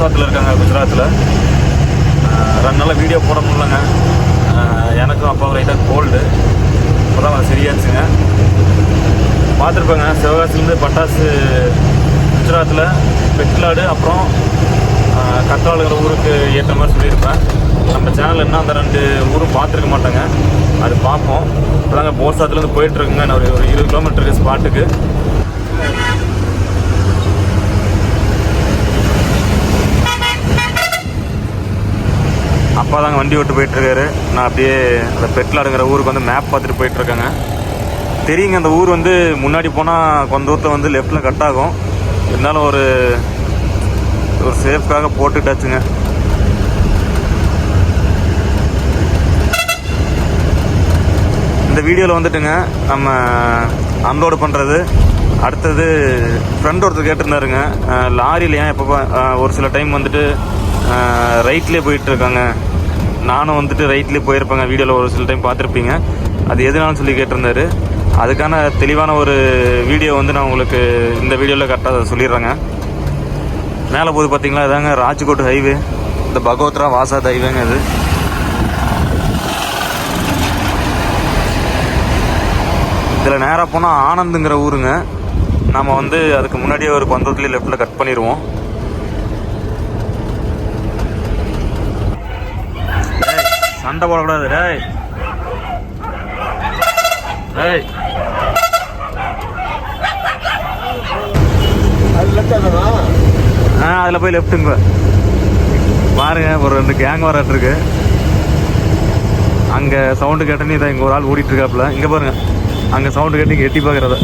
போர்சாத்தில் இருக்காங்க குஜராத்தில் ரெண்டு நாள் வீடியோ போட முடியலங்க. எனக்கும் அப்பாவும் லைட்டாக கோல்டு இப்போ தான் சரியாச்சுங்க பார்த்துருப்பேங்க சிவகாசிலேருந்து பட்டாசு குஜராத்தில் பெட்லாடு அப்புறம் ஆஹ் கத்தாளுங்கிற ஊருக்கு ஏற்ற மாதிரி சொல்லியிருப்பேன். நம்ம சேனல் என்ன அந்த ரெண்டு ஊரும் பார்த்துருக்க மாட்டேங்க. அது பார்ப்போம் இப்போதாங்க போர்சாத்துலேருந்து போயிட்டுருக்குங்க நான் ஒரு இருபது கிலோமீட்டருக்கு ஸ்பாட்டுக்கு அப்பா தாங்க வண்டி ஓட்டு போயிட்டுருக்காரு. நான் அப்படியே அந்த பெட்லாடுங்கிற ஊருக்கு வந்து மேப் பார்த்துட்டு போயிட்டுருக்கேங்க. தெரியுங்க அந்த ஊர் வந்து முன்னாடி போனால் கொஞ்ச தூரத்தில் வந்து லெஃப்டில் கட் ஆகும். இருந்தாலும் ஒரு ஒரு சேஃப்காக போட்டுட்டாச்சுங்க இந்த வீடியோவில் வந்துட்டுங்க நம்ம அன்லோடு பண்ணுறது அடுத்தது ஃப்ரெண்ட் ஒருத்தர் கேட்டிருந்தாருங்க. லாரியில் ஏன் எப்போ ஒரு சில டைம் வந்துட்டு ரைட்லேயே போயிட்டுருக்காங்க. நானும் வந்துட்டு ரைட்லேயே போயிருப்பேங்க. வீடியோவில் ஒரு சில டைம் பார்த்துருப்பீங்க. அது எதுனாலும் சொல்லி கேட்டிருந்தாரு. அதுக்கான தெளிவான ஒரு வீடியோ வந்து நான் உங்களுக்கு இந்த வீடியோவில் கரெக்டாக சொல்லிடுறேங்க. மேலே போது பார்த்தீங்களா இதாங்க ராஜ்கோட் ஹைவே இந்த பகவத்ரா வாசாத் ஹைவேங்க இது. இதில் நேராக போனால் ஆனந்துங்கிற ஊருங்க. நம்ம வந்து அதுக்கு முன்னாடியே ஒரு பந்தத்துலேயே லெஃப்டில் கட் பண்ணிடுவோம் சண்டை போடக்கூடாது டேய். டேய். ஆ அதில் போய் லெஃப்ட்டுங்க பாருங்க ஒரு ரெண்டு கேங் வராட்டிருக்கு அங்கே சவுண்டு கேட்டனே இதை இங்கே ஒரு ஆள் ஓடிட்டு இருக்காப்புல இங்கே பாருங்க. அங்கே சவுண்டு கேட்டு இங்கே எட்டி பார்க்குறத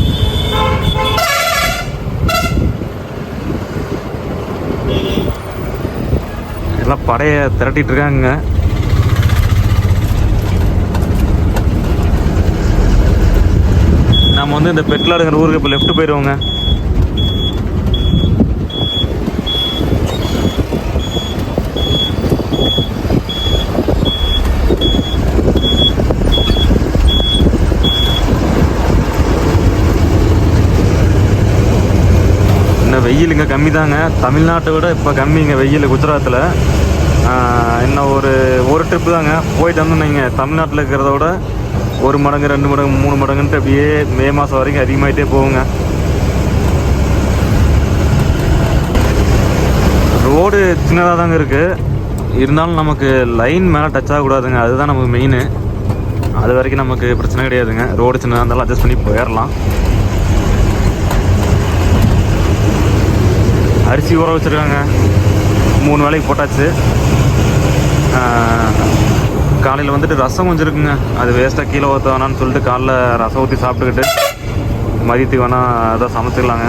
எல்லாம் படையை திரட்டிட்டு நம்ம வந்து இந்த பெட்லாடுங்கிற ஊருக்கு இப்போ லெஃப்ட் போயிடுவோங்க இன்னும் வெயில் இங்கே கம்மி தாங்க தமிழ்நாட்டை விட இப்போ கம்மிங்க வெயில் குஜராத்தில் இன்னும் ஒரு ஒரு ட்ரிப்பு தாங்க. போயிட்டு வந்து நீங்கள் தமிழ்நாட்டில் இருக்கிறத விட ஒரு மடங்கு ரெண்டு மடங்கு மூணு மடங்குன்ட்டு அப்படியே மே மாதம் வரைக்கும் அதிகமாகிட்டே போகுங்க. ரோடு சின்னதாக தாங்க இருக்குது இருந்தாலும் நமக்கு லைன் மேலே டச் ஆகக்கூடாதுங்க. அதுதான் நமக்கு மெயின் அது வரைக்கும் நமக்கு பிரச்சனை கிடையாதுங்க. ரோடு சின்னதாக இருந்தாலும் அட்ஜஸ்ட் பண்ணி போயிடலாம் அரிசி ஊற வச்சுருக்காங்க. மூணு வேளைக்கு போட்டாச்சு. காலையில் வந்துட்டு ரசம் கொஞ்சம் இருக்குங்க அது வேஸ்ட்டாக கீழே ஊற்ற வேணான்னு சொல்லிட்டு காலைல ரசம் ஊற்றி சாப்பிட்டுக்கிட்டு மதியத்துக்கு வேணால் அதான் சமைச்சிக்கலாங்க.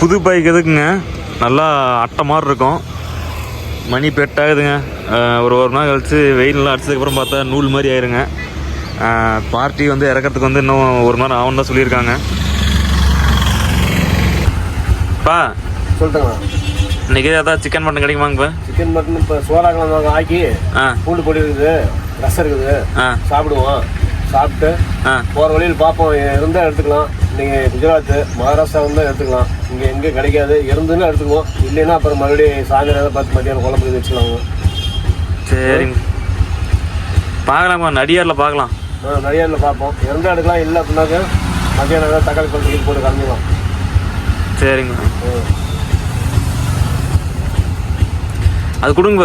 புது பைக் எதுக்குங்க? நல்லா அட்டை மாதிரி இருக்கும். மணி பெட் ஆகுதுங்க. ஒரு ஒரு நாள் கழிச்சு வெயிலெலாம் அடிச்சதுக்கப்புறம் பார்த்தா நூல் மாதிரி ஆயிருங்க. பார்ட்டி வந்து இறக்கறதுக்கு வந்து இன்னும் ஒரு மணி நேரம் ஆகும் தான் சொல்லியிருக்காங்க. பா. சொல்லிட்டேங்களா இன்னைக்கு ஏதாவது சிக்கன் மட்டன் கிடைக்குமாங்கப்பா சிக்கன் மட்டன் இப்போ சோறாக்கலாம் ஆக்கி ஆ. பூண்டு பொடி இருக்குது ரசம் இருக்குது. ஆ. சாப்பிடுவோம். சாப்பிட்டு ஆ. போகிற வழியில் பார்ப்போம். இருந்தால் எடுத்துக்கலாம். நீங்கள் குஜராத்து மகாராஷ்டிரா இருந்தால் எடுத்துக்கலாம். இங்கே எங்கே கிடைக்காது. இருந்துன்னு எடுத்துக்குவோம். இல்லைன்னா அப்புறம் மறுபடியும் சாயந்தரம் ஏதாவது பார்த்து மத்தியானம் குழம்புக்கு வச்சுக்கலாங்க சரிங்க. பார்க்கலாம்ப்பா நடிகாரில் பார்க்கலாம். ஆ நிறைய பார்ப்போம். இருந்தால் எடுக்கலாம். இல்லை அப்படின்னாக்க மத்தியானம் ஏதாவது தக்காளி பழத்துக்கு போட்டு கலந்துக்கலாம். சரிங்க. அது கொடுங்க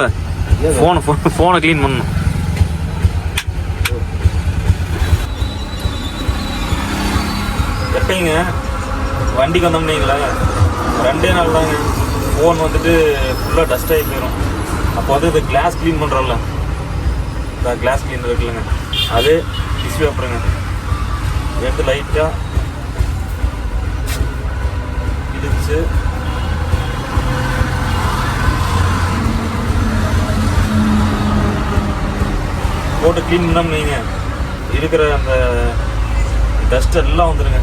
ஃபோனை ஃபோன் ஃபோனை க்ளீன் பண்ணணும். எப்படிங்க? வண்டிக்கு வந்தோம்னீங்களா ரெண்டே நாள் தாங்க. ஃபோன் வந்துட்டு ஃபுல்லாக டஸ்ட் ஆகி போயிடும் அப்போ வந்து இந்த கிளாஸ் க்ளீன் பண்ணுறோம்ல இந்த கிளாஸ் க்ளீன் இருக்குல்லங்க. அது டிஷ்யூ பேப்பருங்க எடுத்து லைட்டாக இருந்துச்சு போட்டு க்ளீன் பண்ணாமல் நீங்கள் இருக்கிற அந்த டஸ்ட் எல்லாம் வந்துடுங்க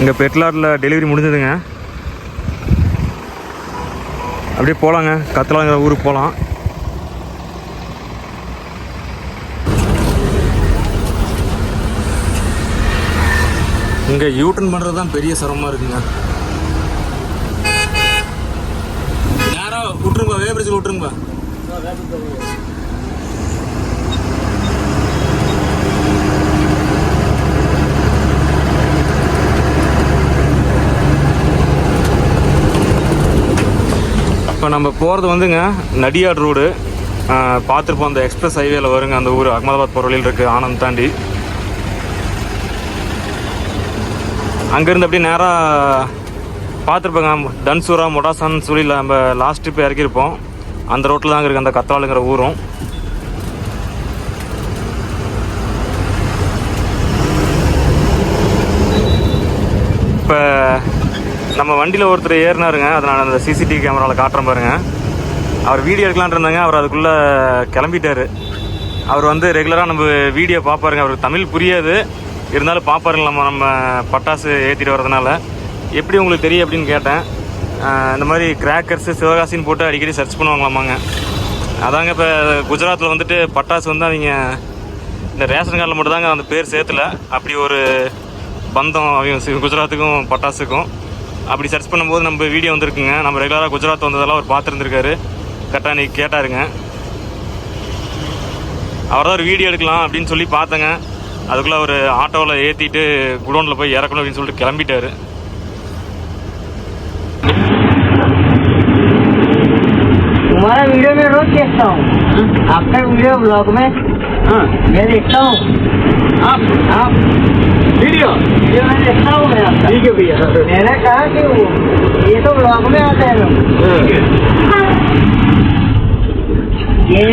இங்கே பெட்லாரில் டெலிவரி முடிஞ்சதுங்க. அப்படியே போகலாங்க கத்தலாங்கிற ஊருக்கு போகலாம் இங்கே யூட்டன் பண்ணுறது தான் பெரிய சிரமமாக இருக்குங்க. நேராக விட்டுருங்க வேபிரிட்ஜில் விட்டுருங்க. நம்ம போகிறது வந்துங்க நடியாட் ரோடு. பார்த்துருப்போம் அந்த எக்ஸ்பிரஸ் ஹைவேல வருங்க அந்த ஊர். அகமதாபாத் போகிற வழியில் இருக்குது ஆனந்த் தாண்டி. அங்கேருந்து அப்படியே நேராக பார்த்துருப்பேங்க தன்சூரா மொடாசான்னு சொல்லி நம்ம லாஸ்ட் ட்ரிப் இறக்கியிருப்போம். அந்த ரோட்டில் தாங்க இருக்குது அந்த கத்தாளுங்கிற ஊரும் இப்போ நம்ம வண்டியில் ஒருத்தர் ஏறினாருங்க. அதை நான் அந்த சிசிடிவி கேமராவில் காட்டுறேன் பாருங்க. அவர் வீடியோ எடுக்கலான் இருந்தாங்க. அவர் அதுக்குள்ளே கிளம்பிட்டார். அவர் வந்து ரெகுலராக நம்ம வீடியோ பார்ப்பாருங்க அவருக்கு தமிழ் புரியாது. இருந்தாலும் பார்ப்பாருங்க நம்ம நம்ம பட்டாசு ஏற்றிட்டு வரதுனால எப்படி உங்களுக்கு தெரியும் அப்படின்னு கேட்டேன். இந்த மாதிரி கிராக்கர்ஸு சிவகாசின்னு போட்டு அடிக்கடி சர்ச் பண்ணுவாங்களாமாங்க. அதாங்க இப்போ குஜராத்தில் வந்துட்டு பட்டாசு வந்து அவங்க இந்த ரேஷன் கார்டில் மட்டும்தாங்க அந்த பேர் சேர்த்துல. அப்படி ஒரு பந்தம் அவங்க குஜராத்துக்கும் பட்டாசுக்கும். அப்படி சர்ச் பண்ணும்போது நம்ம வீடியோ வந்திருக்குங்க நம்ம ரெகுலராக குஜராத் வந்ததெல்லாம் அவர் பார்த்துருந்துருக்காரு கரெக்டாக நீ கேட்டாருங்க அவர் தான் ஒரு வீடியோ எடுக்கலாம் அப்படின்னு சொல்லி பார்த்தேங்க அதுக்குள்ளே அவர் ஆட்டோவில் ஏற்றிட்டு குடோனில் போய் இறக்கணும் அப்படின்னு சொல்லிட்டு கிளம்பிட்டாரு तुम्हारा वीडियो में रोज देखता हूँ आपका वीडियो ब्लॉग में मैं देखता हूँ आप आप वीडियो वीडियो में देखता हूँ मैं आपका ठीक है भैया मैंने कहा कि वो ये तो ब्लॉग में आते हैं लोग ये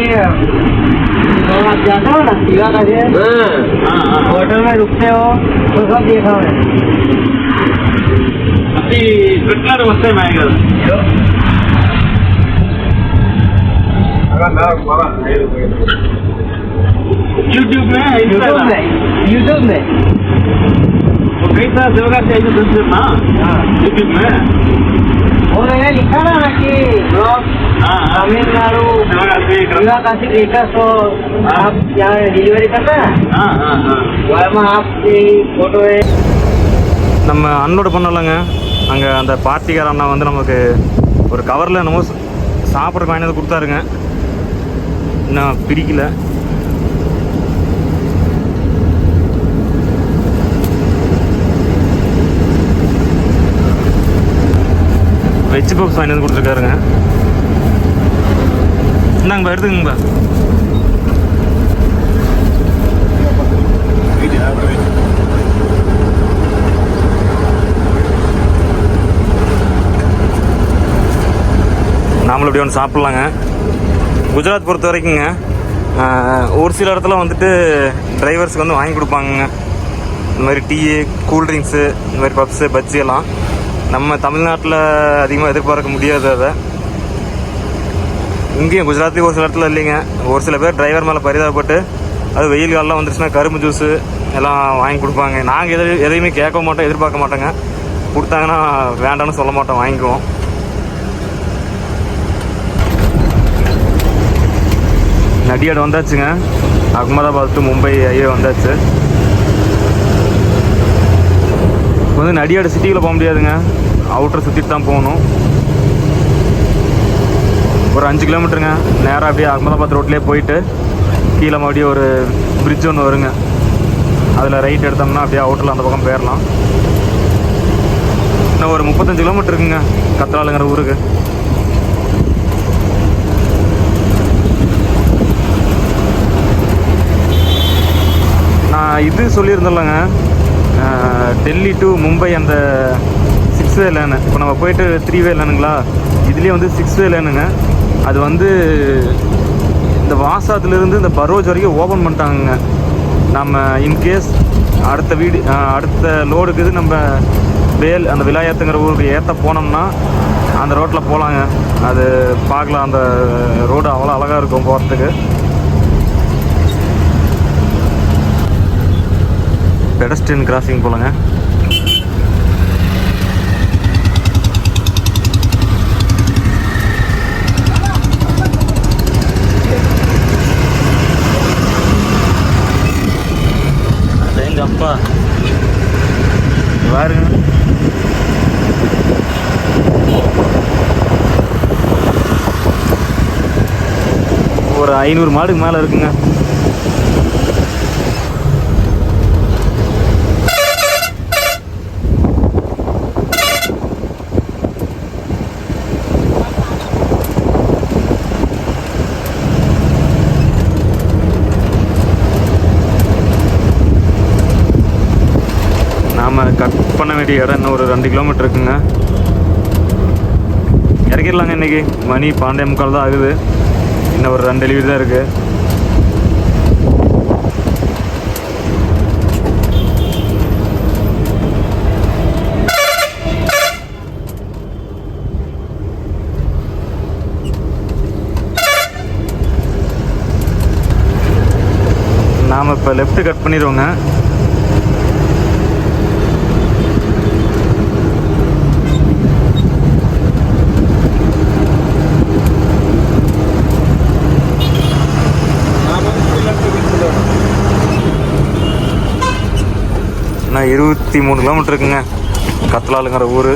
तो आप जाते हो ना शिवा का जे होटल में रुकते हो तो सब देखा मैं अभी ट्विटर वस्ते में आएगा यूट्यूब में यूट्यूब में यूट्यूब में कई सारा शिवगा से ऐसे सुनते ना हाँ यूट्यूब में वो मैंने लिखा ना कि ब्लॉग हाँ हाँ तमिलनाडु शिवगा से शिवा काशी ब्रेकर्स हो आप यहाँ डिलीवरी करते हैं हाँ हाँ हाँ वहाँ आपकी फोटो है நம்ம அன்லோடு பண்ணலங்க அங்கே அந்த பார்ட்டிக்கார அண்ணா வந்து நமக்கு ஒரு கவரில் என்னமோ ச- சாப்பிட்றதுக்கு வாங்கி வந்து கொடுத்தாருங்க இன்னும் பிரிக்கல வெஜ் பப்ஸ் வாங்கி வந்து கொடுத்துருக்காருங்க. இந்தாங்கப்பா எடுத்துக்கங்கப்பா. நாமளும் இப்படி ஒன்று சாப்பிட்லாங்க. குஜராத் பொறுத்த வரைக்குங்க ஒரு சில இடத்துல வந்துட்டு டிரைவர்ஸுக்கு வந்து வாங்கி கொடுப்பாங்கங்க. இந்த மாதிரி டீ கூல்ட்ரிங்க்ஸு இந்த மாதிரி பப்ஸு பஜ்ஜி எல்லாம். நம்ம தமிழ்நாட்டில் அதிகமாக எதிர்பார்க்க முடியாது அதை. இங்கேயும் குஜராத்லேயும் ஒரு சில இடத்துல இல்லைங்க. ஒரு சில பேர் டிரைவர் மேலே பரிதாபப்பட்டு அது வெயில் காலம்லாம் வந்துருச்சுன்னா கரும்பு ஜூஸு எல்லாம் வாங்கி கொடுப்பாங்க. நாங்கள் எதை எதையுமே கேட்க மாட்டோம் எதிர்பார்க்க மாட்டோங்க. கொடுத்தாங்கன்னா வேண்டாம்னு சொல்ல மாட்டோம் வாங்கிக்குவோம். நடிகாடு வந்தாச்சுங்க. அகமதாபாத் டு மும்பை ஐயோ வந்தாச்சு இப்போ வந்து நடிகாடு சிட்டிக்குள்ளே போக முடியாதுங்க. அவுட்டர் சுற்றிட்டு தான் போகணும். ஒரு அஞ்சு கிலோமீட்டருங்க. நேராக அப்படியே அகமதாபாத் ரோட்லேயே போயிட்டு கீழே மறுபடியும் ஒரு பிரிட்ஜ் ஒன்று வருங்க. அதில் ரைட் எடுத்தோம்னா அப்படியே அவுட்டரில் அந்த பக்கம் போயிடலாம் இன்னும் ஒரு முப்பத்தஞ்சு கிலோமீட்டர் இருக்குங்க கத்ராலுங்கிற ஊருக்கு. நான் இது சொல்லியிருந்தேன்லங்க. டெல்லி டு மும்பை அந்த சிக்ஸ் வே லேனு இப்போ நம்ம போயிட்டு த்ரீ வே லேனுங்களா இதுலேயே வந்து சிக்ஸ் வே லேனுங்க அது வந்து இந்த வாசாத்துலேருந்து இந்த பரோஜ் வரைக்கும் ஓப்பன் பண்ணிட்டாங்கங்க. நம்ம இன்கேஸ் அடுத்த வீடு அடுத்த லோடுக்கு இது நம்ம வேல் அந்த விலாயத்துங்கிற ஊருக்கு ஏற்ற போனோம்னா அந்த ரோட்டில் போகலாங்க அது பார்க்கலாம். அந்த ரோடு அவ்வளோ அழகாக இருக்கும் போகிறதுக்கு பெடஸ்டின் கிராசிங் போலங்க. அப்பா பாருங்க ஒரு ஐநூறு மாடுக்கு மேலே இருக்குங்க. கட் இடம் இன்னும் ஒரு ரெண்டு கிலோமீட்டர் இருக்குங்க. இறக்கிடலாங்க இன்னைக்கு. மணி பாண்டே முக்கால் தான் ஆகுது. இன்னும் ஒரு ரெண்டு டெலிவரி தான் இருக்குது நாம் இப்போ லெஃப்ட் கட் பண்ணிடுவோங்க நான் இருபத்தி மூணு கிலோமீட்டர் இருக்குங்க கத்தலாளுங்கிற ஊர்.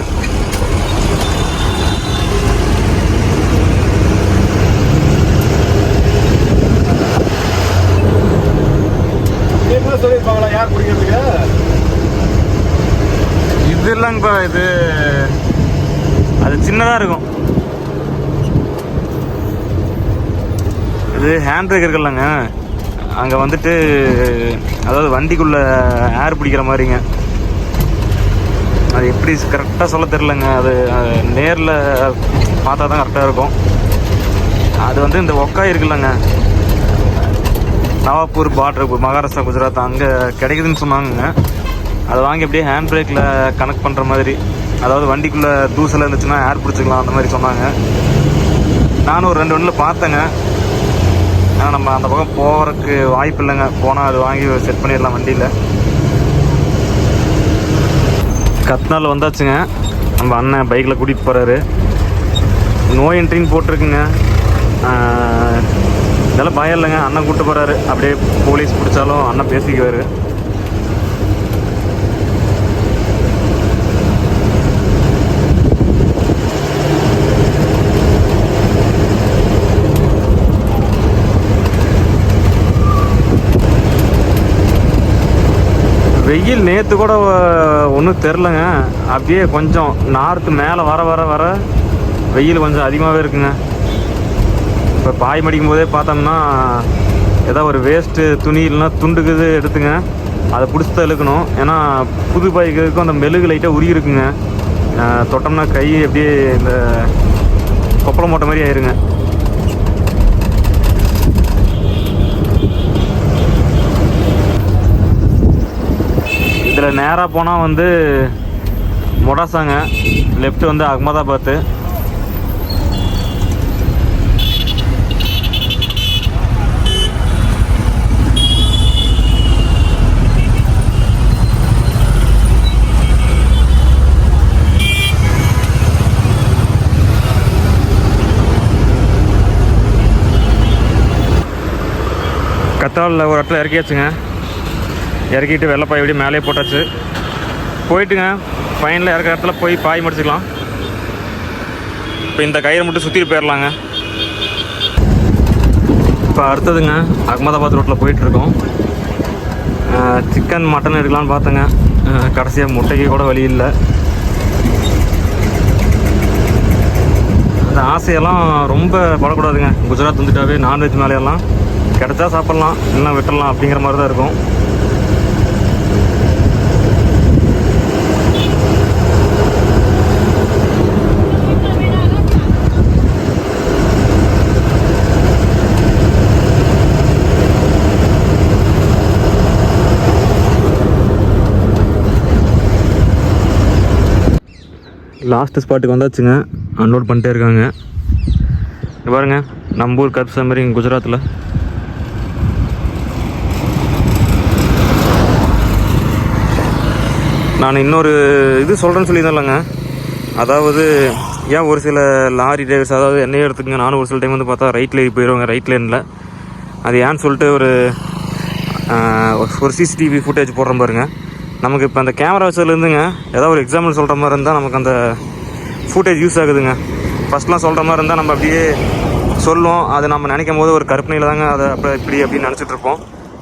நீங்களும் யார் பிடிக்கிறதுக்கு இது இல்லைங்கப்பா இது அது சின்னதாக இருக்கும். இது ஹேண்ட் பிரேக் இருக்குல்லங்க அங்கே வந்துட்டு அதாவது வண்டிக்குள்ளே ஏர் பிடிக்கிற மாதிரிங்க. அது எப்படி கரெக்டாக சொல்ல தெரிலங்க அது நேரில் பார்த்தா தான் கரெக்டாக இருக்கும். அது வந்து இந்த ஒக்காய் இருக்குல்லங்க. நவாப்பூர் பார்டர் மகாராஷ்டிரா குஜராத் அங்கே கிடைக்குதுன்னு சொன்னாங்க அதை வாங்கி அப்படியே ஹேண்ட் பிரேக்கில் கனெக்ட் பண்ணுற மாதிரி. அதாவது வண்டிக்குள்ளே தூசல் இருந்துச்சுன்னா ஏர் பிடிச்சிக்கலாம் அந்த மாதிரி சொன்னாங்க. நானும் ஒரு ரெண்டு வண்டியில் பார்த்தேங்க. ஆனால் நம்ம அந்த பக்கம் போகிறதுக்கு வாய்ப்பு இல்லைங்க. போனால் அது வாங்கி செட் பண்ணிடலாம் வண்டியில். கத்னால் வந்தாச்சுங்க. நம்ம அண்ணன் பைக்கில் கூட்டிகிட்டு போகிறாரு நோ என்ட்ரின்னு போட்டிருக்குங்க. இதெல்லாம் பயம் இல்லைங்க. அண்ணன் கூப்பிட்டு போகிறாரு அப்படியே போலீஸ் பிடிச்சாலும் அண்ணன் பேசிக்குவார். வெயில் நேற்று கூட ஒன்றும் தெரிலங்க அப்படியே கொஞ்சம் நார்த்து மேலே வர வர வர வெயில் கொஞ்சம் அதிகமாகவே இருக்குங்க. இப்போ பாய் மடிக்கும் போதே பார்த்தோம்னா ஏதோ ஒரு வேஸ்ட்டு துணி இல்லைனா துண்டுக்குது எடுத்துங்க. அதை பிடிச்சி தான் இழுக்கணும். ஏன்னா புது பாய்க்கு அந்த மெழுகு லைட்டாக உருகி இருக்குங்க. தொட்டோம்னா கை அப்படியே இந்த கொப்பளம் போட்ட மாதிரி ஆயிருங்க. இதில் நேராக போனால் வந்து மொடாசாங்க லெஃப்ட் வந்து அகமதாபாத்து. கத்தாலில் ஒரு இடத்துல இறக்கியாச்சுங்க. இறக்கிட்டு வெள்ளைப்பாய் அப்படியே மேலே போட்டாச்சு. போயிட்டுங்க. ஃபைனலில் இறக்குற இடத்துல போய் பாய் முடிச்சுக்கலாம். இப்போ இந்த கயிறை மட்டும் சுற்றிட்டு போயிடலாங்க இப்போ அடுத்ததுங்க அகமதாபாத் ரோட்டில் போயிட்டுருக்கோம். சிக்கன் மட்டன் எடுக்கலாம்னு பார்த்தேங்க. கடைசியாக முட்டைக்கு கூட வழி இல்லை. அந்த ஆசையெல்லாம் ரொம்ப படக்கூடாதுங்க. குஜராத் வந்துட்டாவே நான்வெஜ் மேலேயெல்லாம் கிடைச்சா சாப்பிட்லாம் இல்லைன்னா விட்டுடலாம் அப்படிங்கிற மாதிரி தான் இருக்கும். லாஸ்ட் ஸ்பாட்டுக்கு வந்தாச்சுங்க. அன்லோட் பண்ணிட்டே இருக்காங்க. இங்க பாருங்க நம்ம ஊர் கருப்பு மாதிரி இங்கே குஜராத்தில் நான் இன்னொரு இது சொல்கிறேன்னு சொல்லியிருந்தேன்லங்க. அதாவது ஏன் ஒரு சில லாரி டிரைவர்ஸ் அதாவது என்னையே எடுத்துக்கங்க நானும் ஒரு சில டைம் வந்து பார்த்தா ரைட்டில் ஏறி போயிடுவாங்க ரைட் லேனில் அது ஏன்னு சொல்லிட்டு ஒரு ஒரு சிசிடிவி ஃபுட்டேஜ் போடுறேன் பாருங்க. நமக்கு இப்போ அந்த கேமரா வச்சதுலேருந்துங்க ஏதாவது ஒரு எக்ஸாம்பிள் சொல்கிற மாதிரி இருந்தால் நமக்கு அந்த ஃபூட்டேஜ் யூஸ் ஆகுதுங்க. ஃபஸ்ட்லாம் சொல்கிற மாதிரி இருந்தால் நம்ம அப்படியே சொல்லுவோம். அது நம்ம நினைக்கும் போது ஒரு கற்பனையில் தாங்க அதை அப்போ இப்படி அப்படின்னு நினச்சிட்ருப்போம்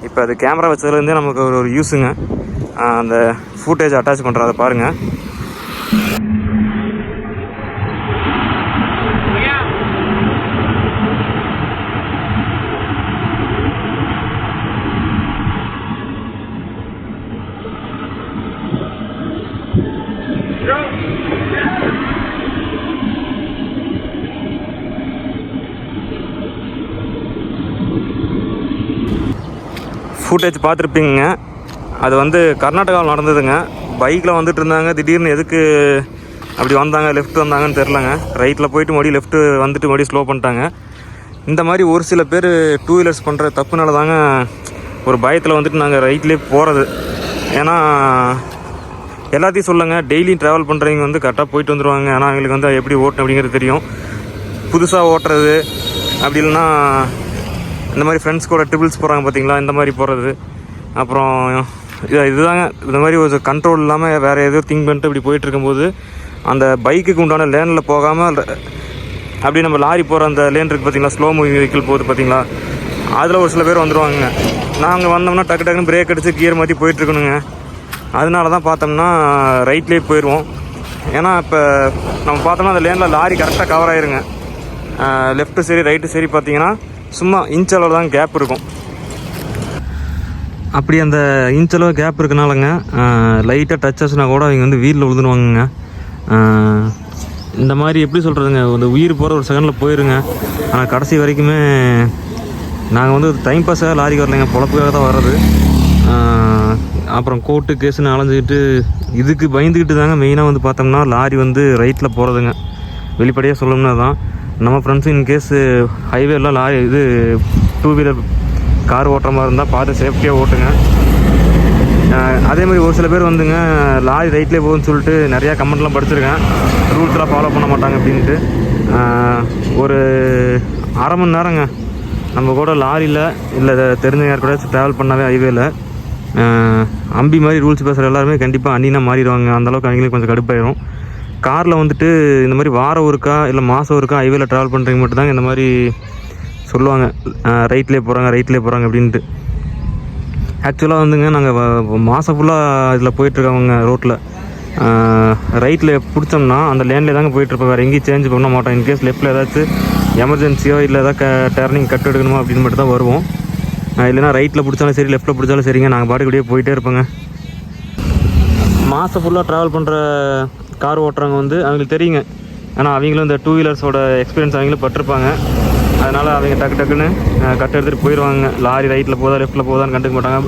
இப்போ அது கேமரா வச்சதுலேருந்தே நமக்கு ஒரு ஒரு யூஸுங்க அந்த ஃபூட்டேஜ் அட்டாச் பண்ணுறோம் அதை பாருங்கள் ஃபுட்டேஜ் பார்த்துருப்பீங்க. அது வந்து கர்நாடகாவில் நடந்ததுங்க. பைக்கில் வந்துட்டு இருந்தாங்க. திடீர்னு எதுக்கு அப்படி வந்தாங்க லெஃப்ட் வந்தாங்கன்னு தெரிலங்க ரைட்டில் போயிட்டு மறுபடியும் லெஃப்ட்டு வந்துட்டு மறுபடியும் ஸ்லோ பண்ணிட்டாங்க. இந்த மாதிரி ஒரு சில பேர் டூ வீலர்ஸ் பண்ணுற தப்புனால தாங்க ஒரு பயத்தில் வந்துட்டு நாங்கள் ரைட்லேயே போகிறது ஏன்னா எல்லாத்தையும் சொல்லுங்கள் டெய்லியும் ட்ராவல் பண்ணுறவங்க வந்து கரெக்டாக போயிட்டு வந்துடுவாங்க ஆனால் அவங்களுக்கு வந்து எப்படி ஓட்டணும் அப்படிங்கிறது தெரியும். புதுசாக ஓட்டுறது அப்படி இல்லைன்னா இந்த மாதிரி ஃப்ரெண்ட்ஸ் கூட ட்ரிபிள்ஸ் போகிறாங்க பார்த்தீங்களா இந்த மாதிரி போகிறது அப்புறம் இது இதுதாங்க. இந்த மாதிரி ஒரு கண்ட்ரோல் இல்லாமல் வேறு எதுவும் திங்க் பண்ணிட்டு இப்படி போயிட்டு இருக்கும்போது அந்த பைக்குக்கு உண்டான லேனில் போகாமல் அப்படி நம்ம லாரி போகிற அந்த லேன் இருக்குது பார்த்தீங்களா ஸ்லோ மூவிங் வெஹிக்கிள் போகுது பார்த்தீங்களா அதில் ஒரு சில பேர் வந்துடுவாங்க நாங்கள் வந்தோம்னா டக்கு டக்குன்னு பிரேக் அடித்து கியர் மாற்றி போயிட்டுருக்கணுங்க அதனால தான் பார்த்தோம்னா ரைட்லேயே போயிடுவோம் ஏன்னா இப்போ நம்ம பார்த்தோம்னா அந்த லேனில் லாரி கரெக்டாக கவர் ஆயிருங்க. லெஃப்ட்டு சரி ரைட்டு சரி பார்த்தீங்கன்னா சும்மா இன்ச் அளவு தான் கேப் இருக்கும். அப்படி அந்த இன்ச் அளவு கேப் இருக்கனாலங்க லைட்டாக டச் ஆச்சுனா கூட அவங்க வந்து வீட்டில் விழுந்துருவாங்கங்க இந்த மாதிரி எப்படி சொல்கிறதுங்க இந்த உயிர் போகிற ஒரு செகண்டில் போயிருங்க. ஆனால் கடைசி வரைக்குமே நாங்கள் வந்து டைம் பாஸாக லாரிக்கு வரலைங்க பொழப்புக்காக தான் வர்றது. அப்புறம் கோர்ட்டு கேஸுன்னு அலைஞ்சிக்கிட்டு இதுக்கு பயந்துக்கிட்டு தாங்க மெயினாக வந்து பார்த்தோம்னா லாரி வந்து ரைட்டில் போகிறதுங்க வெளிப்படையாக சொல்லணும்னா தான் நம்ம ஃப்ரெண்ட்ஸும் இன்கேஸ் ஹைவேலாம் லாரி இது டூ வீலர் கார் ஓட்டுற மாதிரி இருந்தால் பார்த்து சேஃப்டியாக ஓட்டுங்க. அதே மாதிரி ஒரு சில பேர் வந்துங்க லாரி ரைட்லேயே போகுதுன்னு சொல்லிட்டு நிறையா கமெண்ட்லாம் படிச்சிருக்கேன். ரூல்ஸ்லாம் ஃபாலோ பண்ண மாட்டாங்க அப்படின்ட்டு. ஒரு அரை மணி நேரங்க. நம்ம கூட லாரியில் இல்லை தெரிஞ்ச யார் கூட ட்ராவல் பண்ணாவே ஹைவேல அம்பி மாதிரி ரூல்ஸ் பேசுகிற எல்லாருமே கண்டிப்பாக அண்ணினா மாறிடுவாங்க. அந்தளவுக்கு அவங்களுக்கு கொஞ்சம் கடுப்பாயிரும். காரில் வந்துட்டு இந்த மாதிரி வாரம் ஒருக்கா இல்லை மாதம் ஒருக்கா ஹைவேல ட்ராவல் பண்ணுறவங்க மட்டும்தாங்க இந்த மாதிரி சொல்லுவாங்க. ரைட்லேயே போகிறாங்க ரைட்லேயே போகிறாங்க அப்படின்ட்டு. ஆக்சுவலாக வந்துங்க நாங்கள் மாதம் ஃபுல்லாக இதில் போயிட்டுருக்கவங்க ரோட்டில் ரைட்டில் பிடிச்சோம்னா அந்த லேன்லேயே தாங்க போயிட்டுருப்போம். வேறு எங்கேயும் சேஞ்ச் பண்ண மாட்டோம். இன்கேஸ் லெஃப்ட்டில் ஏதாச்சும் எமர்ஜென்சியோ இல்லை ஏதாவது க டர்னிங் கட் எடுக்கணுமோ அப்படின்னு மட்டும் தான் வருவோம். இல்லைன்னா ரைட்டில் பிடிச்சாலும் சரி லெஃப்ட்டில் பிடிச்சாலும் சரிங்க. நாங்கள் பாட்டுக்கிட்டே போயிட்டே இருப்போங்க. மாதம் ஃபுல்லாக ட்ராவல் பண்ணுற கார் ஓட்டுறவங்க வந்து அவங்களுக்கு தெரியுங்க. ஏன்னா அவங்களும் இந்த டூ வீலர்ஸோட எக்ஸ்பீரியன்ஸ் அவங்களும் பட்டிருப்பாங்க. அதனால் அவங்க டக்கு டக்குன்னு அஹ், கட் எடுத்துகிட்டு போயிடுவாங்க லாரி ரைட்டில் போதா லெஃப்ட்டில் போதான்னு கண்டுக்க மாட்டாங்க.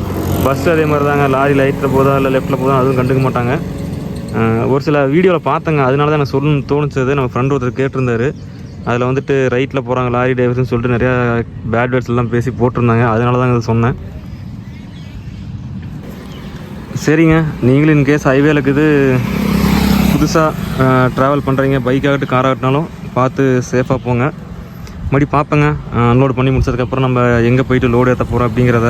பஸ் அதே மாதிரி தாங்க லாரி லைட்டில் போதா இல்லை லெஃப்ட்டில் போதா அதுவும் கண்டுக்க மாட்டாங்க. ஒரு சில வீடியோவில் பார்த்தேங்க. அதனால தான் எனக்கு சொல்லணும்னு தோணுச்சது. நம்ம ஃப்ரெண்ட் ஒருத்தர் கேட்டிருந்தாரு. அதில் வந்துட்டு ரைட்டில் போகிறாங்க லாரி டிரைவர்ஸ்னு சொல்லிட்டு நிறையா பேட் வேர்ட்ஸ் எல்லாம் பேசி போட்டிருந்தாங்க. அதனால தான் இதை சொன்னேன். சரிங்க. நீங்களும் இன்கேஸ் ஹைவேல இருக்குது புதுசாக ட்ராவல் பண்ணுறீங்க பைக் ஆகட்டும் கார் ஆகட்டினாலும் பார்த்து சேஃபாக போங்க. மறுபடி பார்ப்பேங்க. அன்லோட் பண்ணி முடிச்சதுக்கப்புறம் நம்ம எங்கே போயிட்டு லோடு ஏற்ற போகிறோம் அப்படிங்கிறத.